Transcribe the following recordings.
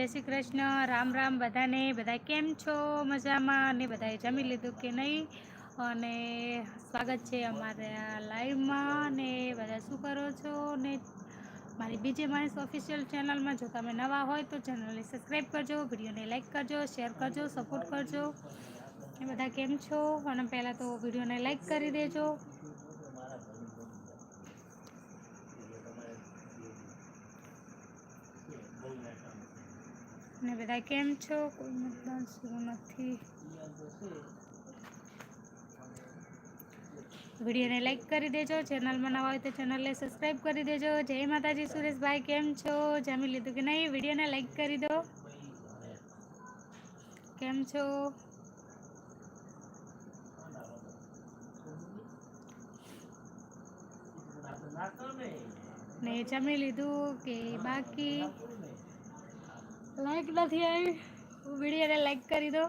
જય શ્રી કૃષ્ણ, રામ રામ બધાને, બધા કેમ છો? મજામાં? અને બધાએ જમી લીધું કે નહીં? અને સ્વાગત છે અમારા લાઈવમાં. ને બધા શું કરો છો? ને મારી બીજે માણસ ઓફિશિયલ ચેનલમાં જો તમે નવા હોય તો ચેનલને સબસ્ક્રાઈબ કરજો, વિડીયોને લાઈક કરજો શેર કરજો સપોર્ટ કરજો. એ બધા કેમ છો? અને પહેલાં તો વિડીયોને લાઈક કરી દેજો. ને બધા કેમ છો કોઈ મતદાન શું નથી વિડીયોને લાઈક કરી દેજો ચેનલમાં નવા હોય તો ચેનલને સબસ્ક્રાઈબ કરી દેજો જય માતાજી સુરેશભાઈ કેમ છો જમી લીધું કે નહીં વિડીયોને લાઈક કરી દો કેમ છો ને જમી લીધું કે બાકી લાઈક નથી આવી. વિડીયોને લાઈક કરી દો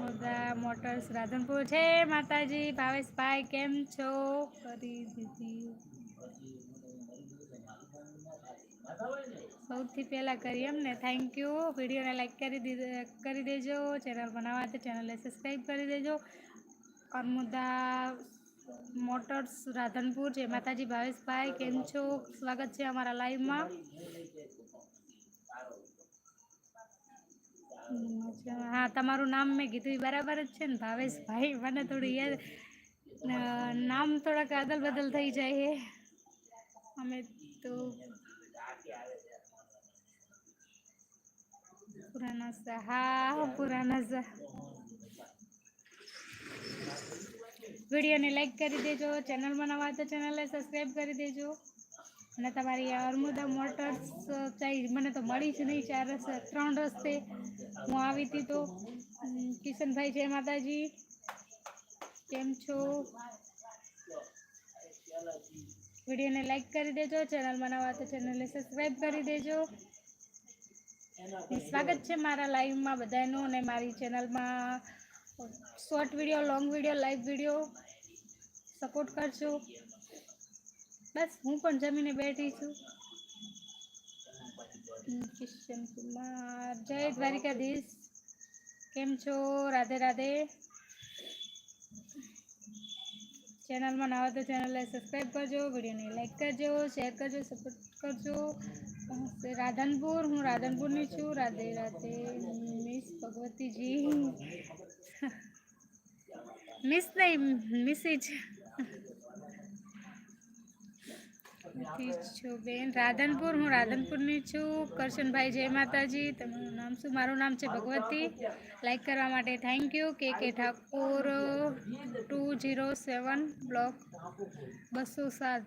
મોટા મોટર્સ રાધનપુર છે. માતાજી ભાવેશભાઈ કેમ છો? કરી દીધી. સૌથી પહેલાં કરી એમ ને થેન્ક યુ વિડીયોને લાઈક કરી દીધો, કરી દેજો. ચેનલ બનાવવા તો ચેનલને સબસ્ક્રાઈબ કરી દેજો. અર્મુદા મોટર્સ રાધનપુર. છે માતાજી, ભાવેશભાઈ, કેમ છો? સ્વાગત છે અમારા લાઈવમાં. હા, તમારું નામ મેં કીધું એ બરાબર જ છે ને, ભાવેશભાઈ? મને થોડું યાદ નામ થોડાક અદલ બદલ થઈ જાય અમે તો પુરાના સા, હા, પુરાના વિડીયોને લાઈક કરી દેજો, ચેનલમાં નવા તો ચેનલને સબસ્ક્રાઈબ કરી દેજો. અને તમારી અર્મુદા મોટર્સ મને તો મળી જ નહીં, ચાર રસ્તે, ત્રણ રસ્તે. હું આવી હતી તો કિશનભાઈ જય માતાજી. કેમ છો? વિડીયોને લાઈક કરી દેજો, ચેનલમાં નવા તો ચેનલને સબસ્ક્રાઈબ કરી દેજો. સ્વાગત છે મારા લાઈવમાં બધાનું અને મારી ચેનલમાં short video, long video, live video support કરજો. બસ, હું પણ જમીને બેઠી છું. કિશન કુમાર. જય દ્વારિકાધીશ. કેમ છો? રાધે રાધે. ચેનલમાં નવા તો ચેનલને સબસ્ક્રાઈબ કરજો, વિડીયોને લાઈક કરજો, શેર કરજો, સપોર્ટ કરજો. રાધનપુર, હું રાધનપુરની છું. રાધે રાધે, મિસ ભગવતીજી. મિસ નહીં મિસિજ નથી છું બેન રાધનપુર હું રાધનપુરની છું કરશનભાઈ જય માતાજી તમારું નામ શું મારું નામ છે ભગવતી લાઈક કરવા માટે thank you K K Thakor two zero seven block બસો સાત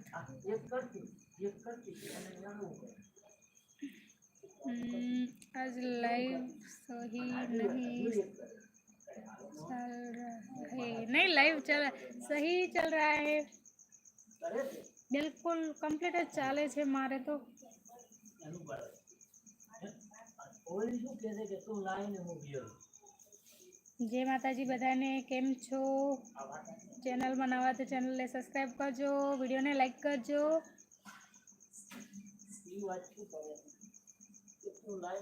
हम्म, आज लाइव सही नहीं चल रहा है नहीं लाइव चल सही चल रहा है બિલકુલ કમ્પ્લીટ જ ચાલે છે મારે તો જય માતાજી બધાને કેમ છો ચેનલમાં નવા તો ચેનલને સબસ્ક્રાઈબ કરજો વિડીયોને લાઈક કરજો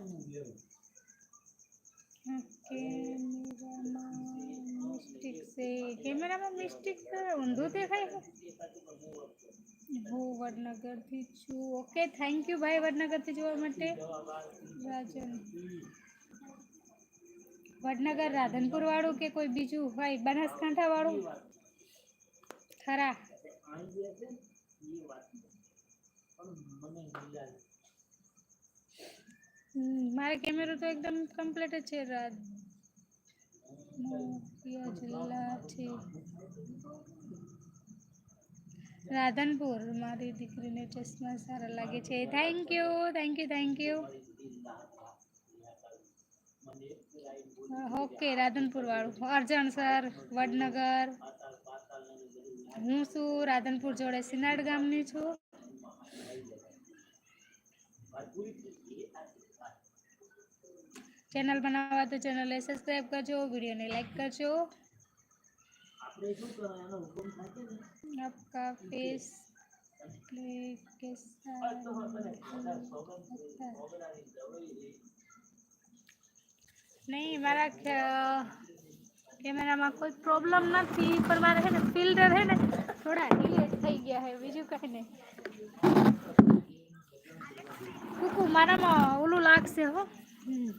કેમેરામાં મિસ્ટેક છે કેમેરામાં મિસ્ટેક ઊંધું દેખાય છે હું વડનગરથી છું ઓકે થેન્ક યુ ભાઈ વડનગરથી જોવા માટે રાજન વડનગર રાધનપુર વાળું કે કોઈ બીજું ભાઈ બનાસકાંઠા વાળું ખરા હમ, મારે કેમેરો તો એકદમ કમ્પ્લીટ જ છે કયો જિલ્લા છે. રાધનપુર, મારી દીકરીને ચશ્મા સારા લાગે છે. Thank you thank you thank you okay Radhanpur વાળું અર્જણ સર, વડનગર. હું શું રાધનપુર જોડે સિનાડ ગામની છું? ચેનલ બનાવવા તો ચેનલને સબસ્ક્રાઈબ કરજો વિડીયોને લાઈક કરજો આપકા ફેસ એટલે કેસા નહીં મારા ખ- કેમેરામાં કોઈ પ્રોબ્લેમ નથી પણ મારે છે ને ફિલ્ટર છે ને થોડા ડિલેટ થઈ ગયા છે બીજું કાંઈ નહીં કુકુ મારામાં ઓલું લાગશે હો હમ.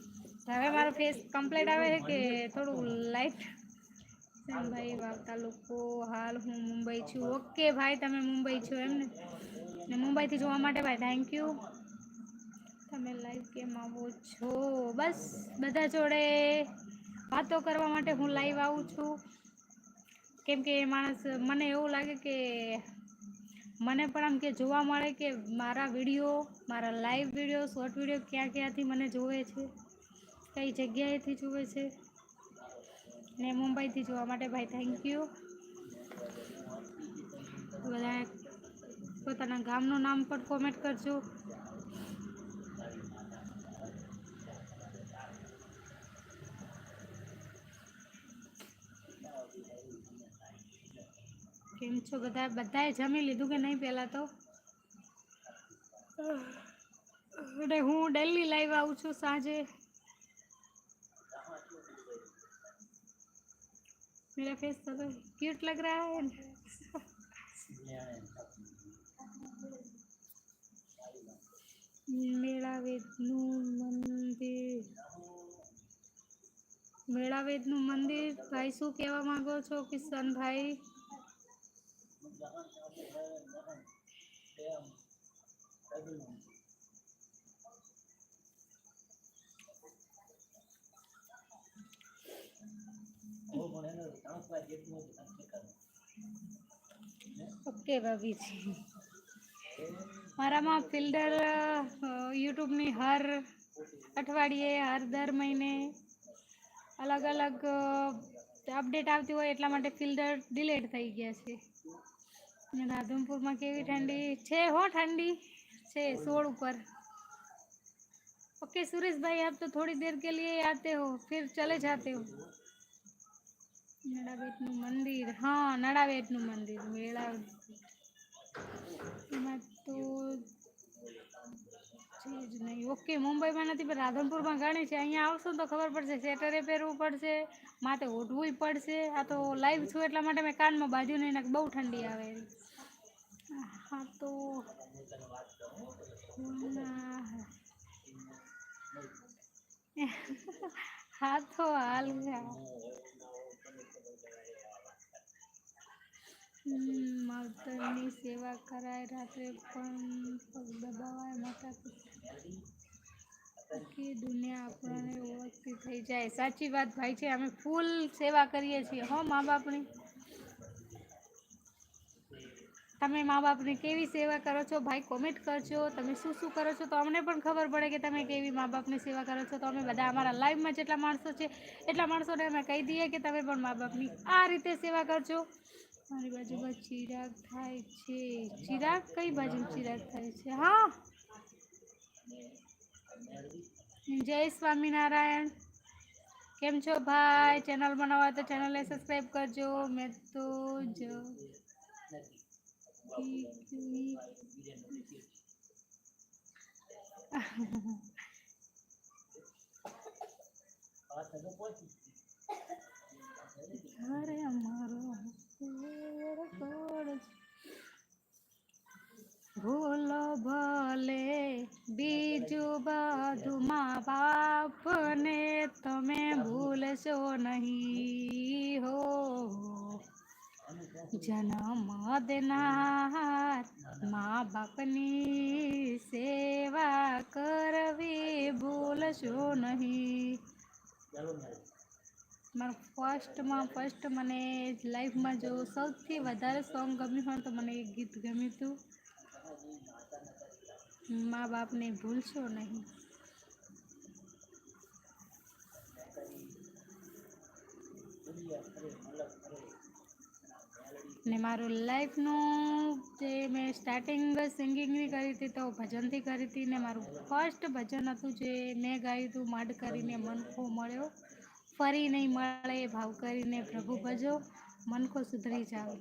હવે મારો ફેસ કમ્પ્લીટ આવે છે કે થોડું લાઈટ ભાઈ વાવતા લોકો, હાલ હું મુંબઈ છું. ઓકે ભાઈ, તમે મુંબઈ છો એમ ને? ને મુંબઈથી જોવા માટે ભાઈ થેન્ક યુ તમે લાઈવ કેમ આવો છો. બસ, બધા જોડે વાતો કરવા માટે હું લાઈવ આવું છું. કેમ કે માણસ, મને એવું લાગે કે મને પણ આમ કે જોવા મળે કે મારા વીડિયો મારા લાઈવ વીડિયો શોર્ટ વીડિયો ક્યાં ક્યાંથી મને જોવે છે. કઈ જગ્યાએથી જુએ છે. ને મુંબઈથી જોવા માટે ભાઈ થેન્ક યુ બધા પોતાના ગામનું નામ પણ કોમેન્ટ કરજો. કેમ છો બધા? બધાએ જમી લીધું કે નહીં પહેલાં તો? હું ડેલી લાઈવ આવું છું સાંજે. मेरा फेस तो क्यूट लग रहा है મેળાવેદનું મંદિર મેળાવેદનું મંદિર ભાઈ શું કહેવા માંગો છો કિશનભાઈ ઓકે ભાભીજી મારામાં ફિલ્ડર યુટ્યુબની હર અઠવાડિયે હર દર મહિને અલગ અલગ અપડેટ આવતી હોય એટલા માટે ફિલ્ટર ડિલેટ થઈ ગયા છે અને રાધનપુરમાં કેવી ઠંડી છે હો ઠંડી છે સોળ ઉપર ઓકે સુરેશભાઈ આપ તો થોડી દેર કે લીએ આતે હો ફિર ચલે જાતે હો નડાબેટનું મંદિર, હા નડાબેટનું મંદિર મેળા એમાં તો નહીં. ઓકે, મુંબઈમાં નથી, પણ રાધનપુરમાં ઘણી છે. અહીંયા આવશો તો ખબર પડશે, સેટરે પહેરવું પડશે, માથે ઓઢવું પડશે. આ તો લાઈવ છું એટલા માટે મેં કાનમાં બાજુ નહીં નાખ બહુ ઠંડી આવે. હા તો. હા તો હાલ. માવતરની સેવા કરાય રાત્રે પણ પગ દબાવાય માતા કે દુનિયા આપણને ઓળખતી થઈ જાય. સાચી વાત ભાઈ છે, અમે ફૂલ સેવા કરીએ છીએ, હો મા બાપની તમે મા બાપની કેવી સેવા કરો છો? ભાઈ કોમેન્ટ કરજો. તમે શું શું કરો છો? તો અમને પણ ખબર પડે કે તમે કેવી મા બાપની સેવા કરો છો. તો અમે બધા અમારા લાઈવમાં જેટલા માણસો છે, એટલા માણસોને અમે કહી દઈએ કે તમે પણ મા બાપની આ રીતે સેવા કરજો. મારી બાજુમાં ચિરાગ થાય છે. ચિરાગ કઈ બાજુ ચિરાગ થાય છે? હા. જય સ્વામિનારાયણ. કેમ છો ભાઈ? ચેનલ બનાવવા તો ચેનલને સબસ્ક્રાઈબ કરજો. મેં તો જ અરે અમારો ભૂલો ભલે બીજું બધું મા બાપને તમે ભૂલશો નહીં હો. જન્મ દેનાર મા બાપની સેવા કરવી ભૂલશો નહીં. મારું ફર્સ્ટમાં ફર્સ્ટ મને લાઈફમાં જો સૌથી વધારે સોંગ ગમ્યું હોય તો મને એ ગીત ગમ્યું હતું. મા બાપને ભૂલશો નહીં. ને મારું લાઈફનું જે મેં સ્ટાર્ટિંગ સિંગિંગની કરી હતી તો ભજનથી કરી હતી ને મારું ફર્સ્ટ ભજન હતું જે મેં ગાયું હતું, માંડ કરીને મનખો મળ્યો. ફરી નહીં મળે એ ભાવ કરીને પ્રભુ ભજો મનખો સુધરી જાઓ.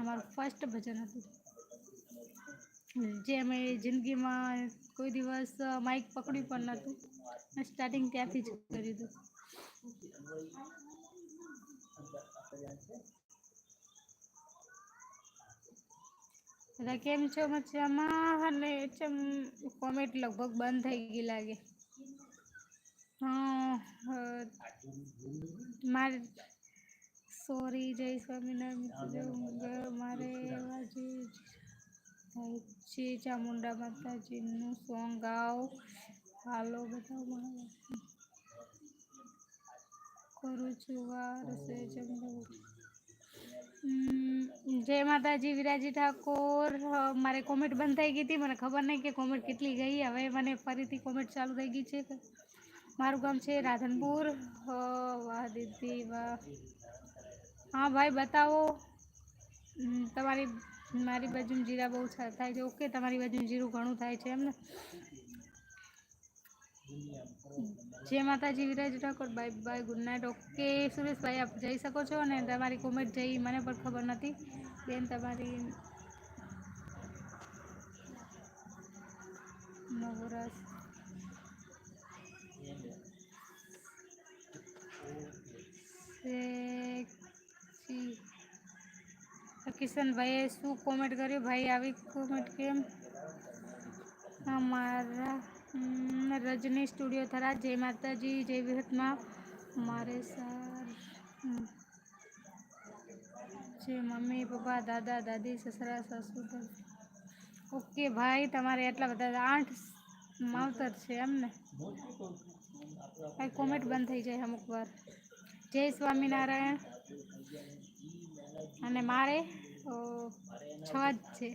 અમારું ફર્સ્ટ ભજન હતું. જે અમે જિંદગીમાં કોઈ દિવસ માઇક પકડ્યું પણ નહોતું. સ્ટાર્ટિંગ ત્યાંથી જ કર્યું હતું બધા કેમ છો મજામાં? અને ચમ કોમેન્ટ લગભગ બંધ થઈ ગઈ લાગે. હા મારે, સોરી જય સ્વામિનારાયણ મારે આજે થાય છે ચામુંડા માતાજીનું સોંગ ગાઓ. હાલો બધા મારા કરું છું વાર છે જમવા. જય માતાજી, વિરાજી ઠાકોર. મારે કોમેન્ટ બંધ થઈ ગઈ હતી, મને ખબર નહીં કે કોમેન્ટ કેટલી ગઈ. હવે મને ફરીથી કોમેન્ટ ચાલુ થઈ ગઈ છે. મારું ગામ છે રાધનપુર. વાહ દીદી, વાહ. હા, ભાઈ, બતાવો. તમારી, મારી બાજુ જીરા બહુ થાય છે. ઓકે, તમારી બાજુ જીરું ઘણું થાય છે એમ ને? જય માતાજી Viraj Thakor, bye bye, good night. Okay, Sureshbhai, આપ જઈ શકો છો અને તમારી કોમેન્ટ જઈ મને પણ ખબર નથી. બેન, તમારી નવરસ. કિશનભાઈએ શું કોમેન્ટ કર્યું? ભાઈ, આવી કોમેન્ટ કેમ? અમારા રજની સ્ટુડિયો થરા, જય માતાજી, જય વિહતમાં મારે સર જે મમ્મી, પપ્પા, દાદા, દાદી, સસરા સસુર ઓકે ભાઈ, તમારે એટલા બધા આઠ માવતર છે એમને કાંઈ કોમેન્ટ બંધ થઈ જાય અમુક વાર. જય સ્વામિનારાયણ. અને મારે છ જ છે.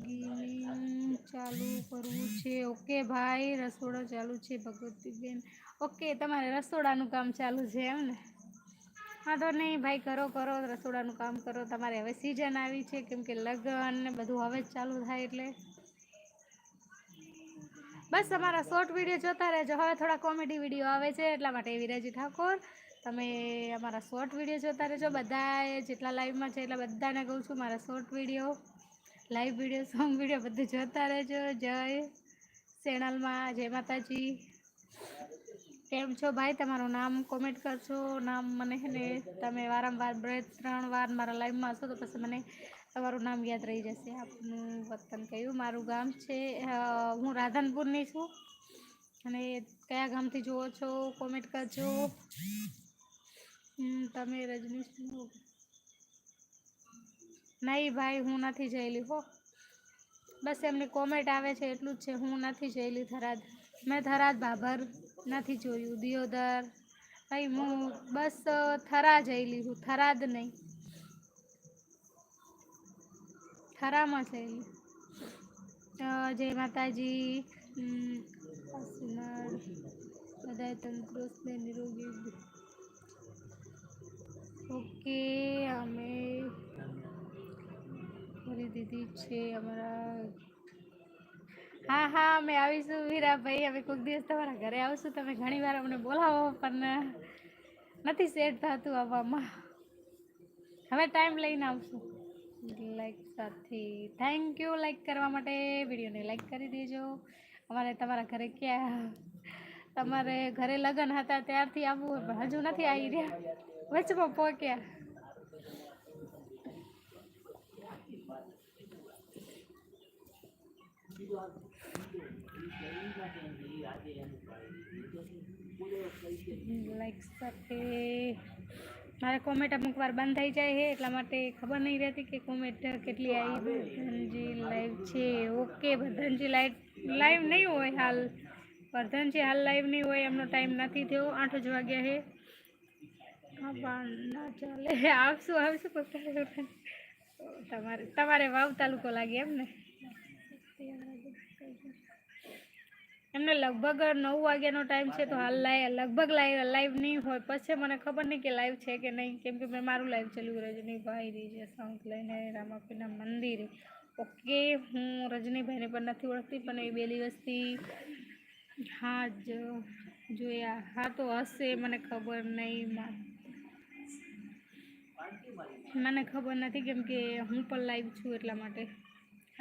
ગીલિંગ ચાલુ કરવું છે. ઓકે ભાઈ, રસોડો ચાલુ છે ભગવતીબેન. ઓકે, તમારે રસોડાનું કામ ચાલુ છે એમ ને? તો નહીં ભાઈ, કરો કરો, રસોડાનું કામ કરો. તમારે હવે સિઝન આવી છે, કેમ કે લગ્ન ને બધું હવે જ ચાલુ થાય એટલે. બસ અમારા શોર્ટ વીડિયો જોતા રહેજો. હવે થોડા કોમેડી વીડિયો આવે છે, એટલા માટે વિરાજી ઠાકોર. તમે અમારા શોર્ટ વીડિયો જોતા રહેજો. બધાએ જેટલા લાઈવમાં છે એટલા બધાને કહું છું, મારા short video live video song video બધું જોતા રહેજો. જય ચેનલમાં જય માતાજી. કેમ છો ભાઈ? તમારું નામ કોમેન્ટ કરજો. નામ મને ને, તમે વારંવાર બે ત્રણ વાર મારા લાઈવમાં હશો તો પછી મને તમારું નામ યાદ રહી જશે. આપનું વતન કયું? મારું ગામ છે હું રાધનપુરની છું. અને કયા ગામથી જુઓ છો? કોમેન્ટ કરજો. તમે રજનીશ નહીં ભાઈ, હું નથી જયેલી હો. બસ એમની કોમેન્ટ આવે છે એટલું જ છે, હું નથી જયેલી થરાદ. મેં થરાદ ભાભર નથી જોયું, દિયોદર ભાઈ હું બસ થરા જયેલી હું, થરાદ નહીં. થરામાં જયેલી. જય માતાજી. આશીર્વાદ. તંદુરસ્ત ને નિરોગી. ઓકે, અમે ફરી દીધી છે અમારા. હા હા, અમે આવીશું વીરાભાઈ. અમે કોઈક દિવસ તમારા ઘરે આવશું. તમે ઘણી વાર અમને બોલાવો, પણ નથી સેટ થતું આવવામાં. હવે ટાઈમ લઈને આવશું. લાઈક સાથે. થેન્ક યુ લાઈક કરવા માટે. વિડીયોને લાઈક કરી દેજો. અમારે તમારા ઘરે ક્યાં? તમારે ઘરે લગ્ન હતા ત્યારથી આવવું હજુ નથી આવી રહ્યા. વચમાં પહોંચ્યા. લાઈક સાથે મારે કોમેન્ટ અમુક વાર બંધ થઈ જાય છે, એટલા માટે ખબર નહીં રહેતી કે કોમેન્ટ કેટલી આવી વર્ધનજી લાઈવ છે ઓકે વર્ધનજી લાઈવ લાઈવ નહીં હોય હાલ. વર્ધનજી હાલ લાઈવ નહીં હોય, એમનો ટાઈમ નથી થયો, આઠ જ વાગ્યા છે. હા, પણ ના ચાલે. આવશું આવશું કોઈ તમારે તમારે વાવ તાલુકો લાગે એમ ને? એમને લગભગ નવ વાગ્યાનો ટાઈમ છે તો હાલ લાઈ લગભગ લાઈવ લાઈવ નહીં હોય. પછી મને ખબર નહીં કે લાઈવ છે કે નહીં. કેમ કે મેં મારું લાઈવ ચાલ્યું રજનીભાઈ રીજે સાઉન્ડ લઈને, રામાપીના મંદિરે. ઓકે, હું રજનીભાઈને પણ નથી ઓળખતી, પણ એ બે દિવસથી હા જ જોયા. હા તો હશે, મને ખબર નહીં મને ખબર નથી કેમ કે હું પણ લાઈવ છું એટલા માટે.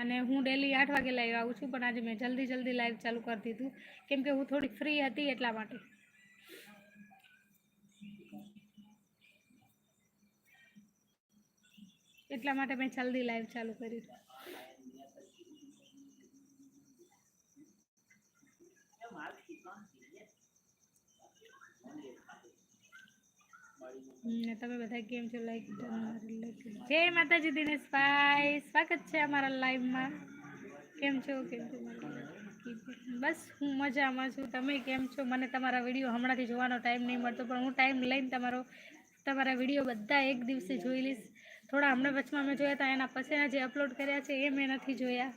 અને હું ડેલી આઠ વાગે લાઈવ આવું છું, પણ આજે મેં જલ્દી જલ્દી લાઈવ ચાલુ કરી દીધું. કેમ કે હું થોડી ફ્રી હતી એટલા માટે. એટલા માટે મેં જલ્દી લાઈવ ચાલુ કર્યું. ને તમે બધા કેમ છો? લાઈક જય માતાજી દિનેશભાઈ સ્વાગત છે અમારા લાઈવમાં કેમ છો? કેમ છો? બસ, હું મજામાં છું. તમે કેમ છો? મને તમારા વીડિયો હમણાંથી જોવાનો ટાઈમ નહીં મળતો, પણ હું ટાઈમ લઈને તમારો, તમારા વીડિયો બધા એક દિવસે જોઈ લઈશ. થોડા હમણાં વચમાં મેં જોયા હતા એના પછીના જે અપલોડ કર્યા છે એ મેં નથી જોયા.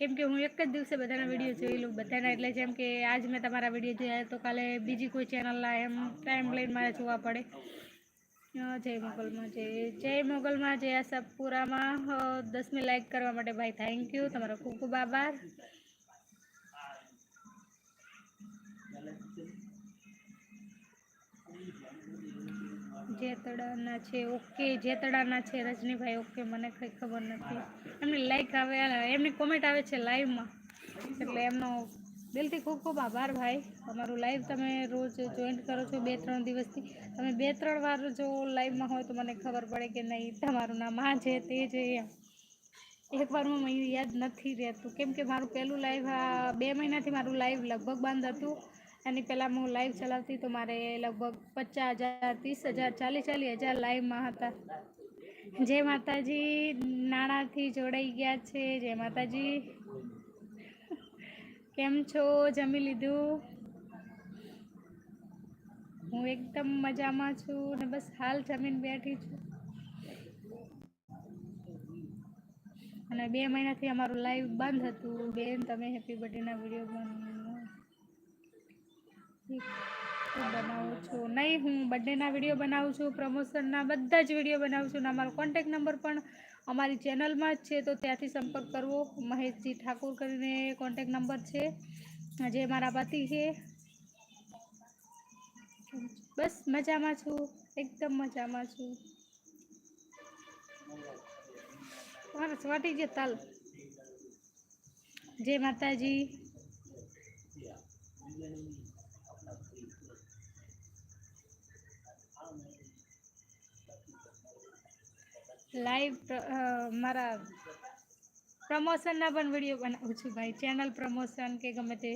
કેમ કે હું એક જ દિવસે બધાના વીડિયો જોઈ લઉં બધાના એટલે જેમ કે આજ મેં તમારા વીડિયો જોયા તો કાલે બીજી કોઈ ચેનલના એમ ટાઈમ લઈને મારે જોવા પડે. જય મોગલમાં જય જય મોગલમાં જય આશાપુરામાં. દસમી લાઈક કરવા માટે ભાઈ થેન્ક યુ તમારો ખૂબ ખૂબ આભાર. જેતડાના છે, ઓકે, જેતડાના છે, રજનીભાઈ, ઓકે, મને કંઈ ખબર નથી. એમની લાઈક આવે, એમની કોમેન્ટ આવે છે લાઈવમાં એટલે એમનો દિલથી ખૂબ ખૂબ આભાર ભાઈ. અમારું લાઈવ તમે રોજ જોઈન કરો છો બે, ત્રણ દિવસથી. તમે બે, ત્રણ વાર જો લાઈવમાં હોય તો મને ખબર પડે કે નહીં, તમારું નામ આ છે, તે છે, એમ. એક વારમાં મને યાદ નથી રહેતું. કેમ કે મારું પહેલું લાઈવ બે મહિનાથી મારું લાઈવ લગભગ બંધ હતું. એની પહેલાં હું લાઈવ ચલાવતી તો મારે લગભગ પચાસ હજાર, ત્રીસ હજાર, ચાલીસ ચાલીસ હજાર લાઈવમાં હતા. જય માતાજી નાણાંથી જોડાઈ ગયા છે જય માતાજી, કેમ છો? જમી લીધું? હું એકદમ મજામાં છું ને બસ હાલ જમીન બેઠી છું. અને બે મહિનાથી અમારું લાઈવ બંધ હતું. બેન, તમે હેપી બર્થડેના વીડિયો બનાવો. છો? નહીં, હું બર્થડેના વીડિયો બનાવું છું પ્રમોશનના બધા જ વીડિયો બનાવું છું અને અમારો કોન્ટેક નંબર પણ અમારી ચેનલમાં જ છે, તો ત્યાંથી સંપર્ક કરવો. મહેશજી ઠાકુર કરીને કોન્ટેક નંબર છે. જે મારા પતિ છે. બસ મજામાં છું, એકદમ મજામાં છું. તમારે વાટી જે તાલ. જય માતાજી. લાઈવ મારા પ્રમોશનના પણ વીડિયો બનાવું છું ભાઈ. ચેનલ પ્રમોશન કે ગમે તે.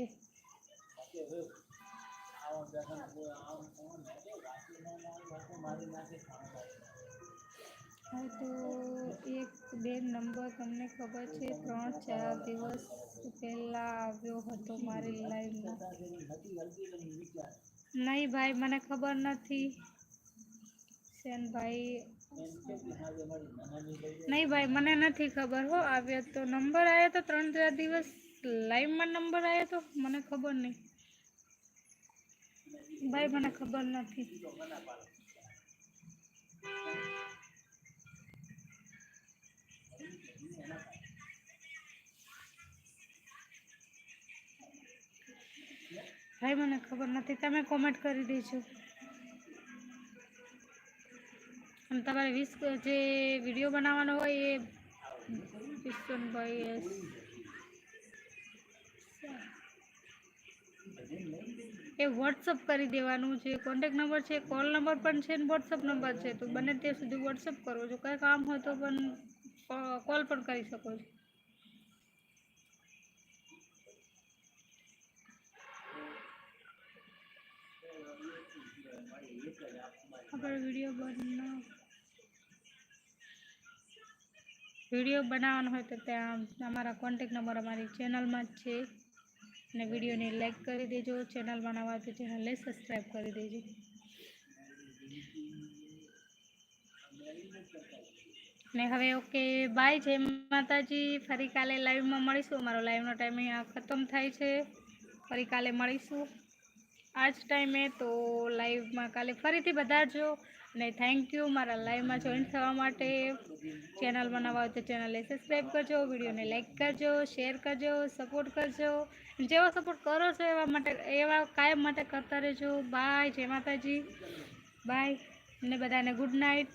હા તો એક બે નંબર તમને ખબર છે. ત્રણ ચાર દિવસ પહેલાં આવ્યો હતો મારી લાઈવમાં નહીં ભાઈ મને ખબર નથી. શેનભાઈ નહીં ભાઈ, મને નથી ખબર હો, આવ્યો તો નંબર આવ્યો તો ત્રણ ચાર દિવસ લાઈવમાં નંબર આવ્યો તો, મને ખબર નહીં. ભાઈ, મને ખબર નથી. ભાઈ, મને ખબર નથી. તમે કોમેન્ટ કરી દેજો. અને તમારે વીસ જે વીડિયો બનાવવાનો હોય એ કિશનભાઈ એ વોટ્સઅપ કરી દેવાનું છે. કોન્ટેક નંબર છે કોલ નંબર પણ છે ને વોટ્સઅપ નંબર છે. તો બને ત્યાં સુધી વોટ્સઅપ કરો. જો કંઈ કામ હોય તો પણ કોલ પણ કરી શકો છો. આપણે વીડિયો બનાવ વીડિયો બનાવવાનો હોય તો ત્યાં અમારા કોન્ટેક નંબર અમારી ચેનલમાં જ છે. અને વિડીયોને લાઈક કરી દેજો ચેનલ બનાવવા તો ચેનલને સબસ્ક્રાઈબ કરી દેજો. ને હવે ઓકે બાય જય માતાજી. ફરી કાલે લાઈવમાં મળીશું. અમારો લાઈવનો ટાઈમ અહીંયા ખતમ થાય છે. ફરી કાલે મળીશું. આ જ ટાઈમે તો લાઈવમાં કાલે ફરીથી વધારજો ને થેન્ક યુ મારા લાઈવમાં જોઈન થવા માટે. ચેનલ બનાવવા હોય તો ચેનલને સબસ્ક્રાઈબ કરજો વિડીયોને લાઇક કરજો શેર કરજો સપોર્ટ કરજો. જેવો સપોર્ટ કરો છો એવા માટે, એવા કાયમ માટે કરતા રહેજો. બાય જય માતાજી. બાય ને બધાને ગુડ નાઇટ